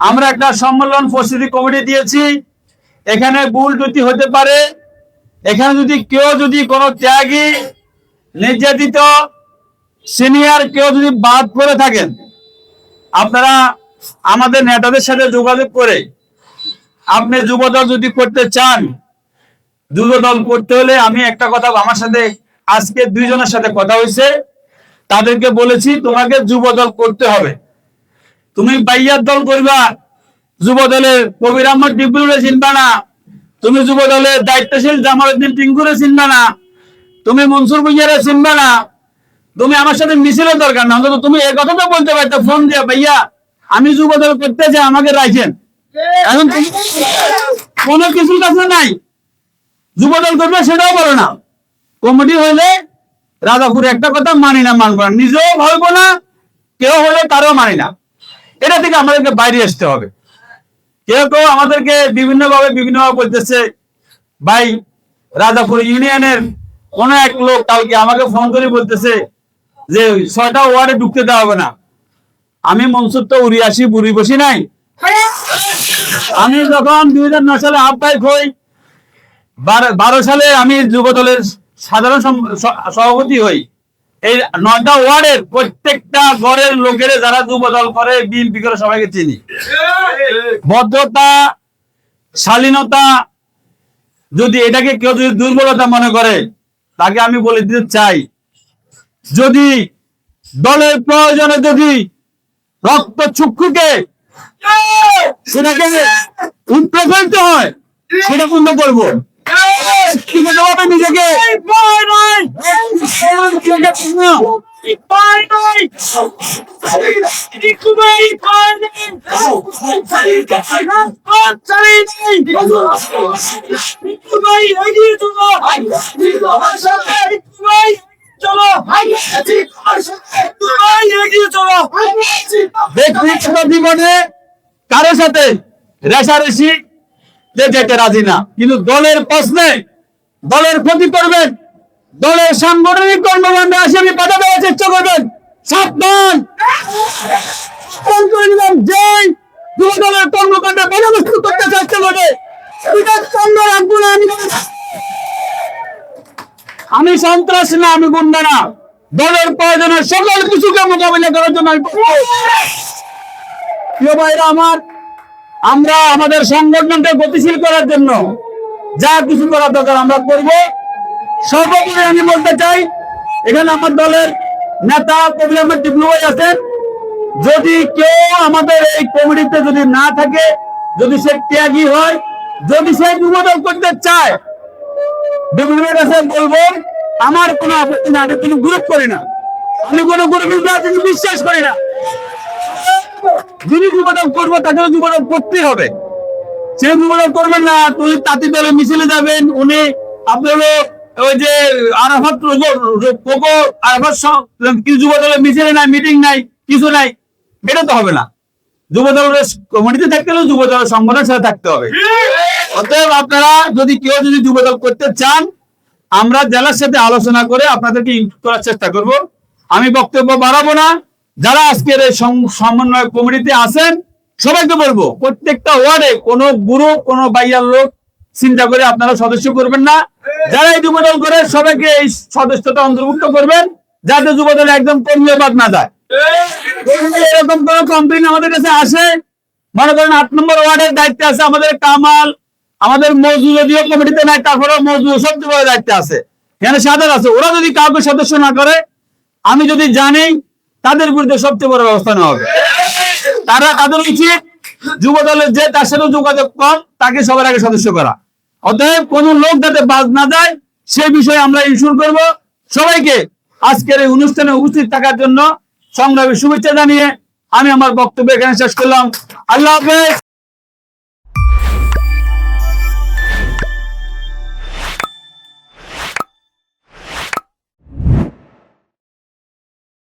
আমরা একটা সম্মেলন প্রস্তুতি কমিটি দিয়েছি। এখানে ভুল ত্রুটি হতে পারে। এখানে যদি কেউ যদি কোনো ত্যাগী, নির্যাতিত, সিনিয়র কেউ যদি বাদ করে থাকেন, আপনারা আমাদের নেতাদের সাথে যোগাযোগ করে আপনি যুবদল যদি করতে চান, যুবদল করতে হলে আমি একটা কথা আমার সাথে, আজকে দুইজনের সাথে কথা হয়েছে। তাদেরকে বলেছি, তোমাকে যুবদল করতে হবে। তুমি বাইয়ার দল করবা। যুব দলের কবির আহমদ ডিবুরে চিনবা না। তুমি যুব দলের দায়িত্বশীল জামালউদ্দিন টিঙ্কুরে চিনবা না। তুমি মনসুর ভুইয়ারে চিনবা না। তুমি আমার সাথে মিছিলের দরকার না। অন্তত তুমি এই কথা তো বলতে পারতো। ফোন দিয়া, ভাইয়া, আমি যুব দল করতে চাই, আমাকে রাখেন এখন কোনো কিছুর কাছে নাই। যুব দল করবে সেটাও বলো না। কমিটি হলে রাজাপুর একটা কথা মানি না, মানবো না। নিজেও ভাববো না, কেউ হলে তারও মানি না। এটা থেকে আমাদেরকে বাইরে আসতে হবে। কেউ কেউ আমাদেরকে বিভিন্ন ভাবে বিভিন্ন ভাবে বলতেছে, ভাই, রাজাপুর ইউনিয়নের কোন এক লোক কালকে আমাকে ফোন করে বলতেছে যে ছয়টা ওয়ার্ডে ঢুকতে দেওয়া হবে না। আমি মনসুর তো উড়ি আসি, বুড়ি বসি নাই। আমি যখন দুই হাজার নয় সালে বাইক হই, বারো সালে আমি যুব দলের সাধারণ সভাপতি হই। এই নয়টা ওয়ার্ডের প্রত্যেকটা ঘরের লোকের যারা যুব দল করে, বিএনপি করে সবাইকে চিনি। ভদ্রতা, শালীনতা, যদি এটাকে কেউ যদি দুর্বলতা মনে করে, তাকে আমি বলে দিতে চাই, যদি দলের প্রয়োজনে যদি রক্ত চক্ষুকে সেটাকে উৎপ্রসারিত হয়, সেটা বন্ধ করব? নিজেকে ব্যক্তিগত জীবনে কারোর সাথে রেশারেশি যেতে রাজি না। কিন্তু দলের প্রশ্নে দলের ক্ষতি করবেন, দলের সাংগঠনিক কর্মকাণ্ডে আসে আমি বাধা দেওয়ার চেষ্টা করবেন। সাবধান দলের করতে চেষ্টা আমি সন্ত্রাস না, আমি গুন্ডা না। দলের প্রয়োজনে সকল কিছুকে মোকাবিলা করার জন্য আমার আমরা আমাদের সংগঠনকে গতিশীল করার জন্য যা কিছু করার দরকার আমরা করব। সর্বোপরি আমি বলতে চাই, এখানে আমার দলের নেতা কবির আহমেদ টিপলু ভাই আছেন। যদি কেউ আমাদের এই কমিটিতে যদি না থাকে, যদি সে ত্যাগী হয়, যদি সে যুবদল করতে চায় বিপ্লবের কাছে বলব, আমার কোনো আপত্তি না আমি কোনো গ্রুপ করি না। আমি কোনো রাজনীতি বিশ্বাস করি না। যিনি যুবদল করব, তাকে যুবদল করতেই হবে। সে যুবদল করবেন না, তুমি তাঁতি দলে মিছিলে যাবেন, উনি আপনার ওই যে আরাফাত পোকো আরাফাত কি যুবদলে মিছিলে নাই, মিটিং নাই, কিছু নাই, এটা তো হবে না। যুবদলের কমিটিতে থাকতে হলে যুবদলের সংগঠনের সাথে থাকতে হবে। অতএব আপনারা যদি কেউ যদি যুবদল করতে চান, আমরা জেলার সাথে আলোচনা করে আপনাদেরকে করার চেষ্টা করব। আমি বক্তব্য বাড়াবো না। যারা আজকের এই সমন্বয় কমিটিতে আছেন, সবাইকে বলব, প্রত্যেকটা ওয়ার্ডে কোনো বুড়ো কোনো বাইয়ার লোক চিন্তা করে আপনারা সদস্য করবেন না। যারা এই যুবদল করে, সবাইকে এই সদস্যতা অন্তর্ভুক্ত করবেন, যাতে যুবদল একদম কর্মীয় বাদ না যায়। এরকম কোন কমপ্লেন আমাদের কাছে আসে? মনে করেন আট নম্বর ওয়ার্ডের দায়িত্বে আছে আমাদের কামাল, আমাদের মজু যদিও কমিটিতে নাই তারপরে মজু সবচেয়ে বড় দায়িত্বে আছে। এখানে সাধারণ আছে। ওরা যদি কাউকে সদস্য না করে, আমি যদি জানি তাদের বিরুদ্ধে সবচেয়ে বড় ব্যবস্থা নেওয়া হবে। তারা তাদের উচিত যুব দলের যে, তার সাথে যোগাযোগ কম তাকে সবার আগে সদস্য করা। অতএব কোন লোক যাতে বাদ না যায় সে বিষয়ে আমরা ইনশোর করব। সবাইকে আজকের এই অনুষ্ঠানে উপস্থিত থাকার জন্য সংগ্রামের শুভেচ্ছা জানিয়ে আমি আমার বক্তব্য এখানে শেষ করলাম। আল্লাহ হাফেজ।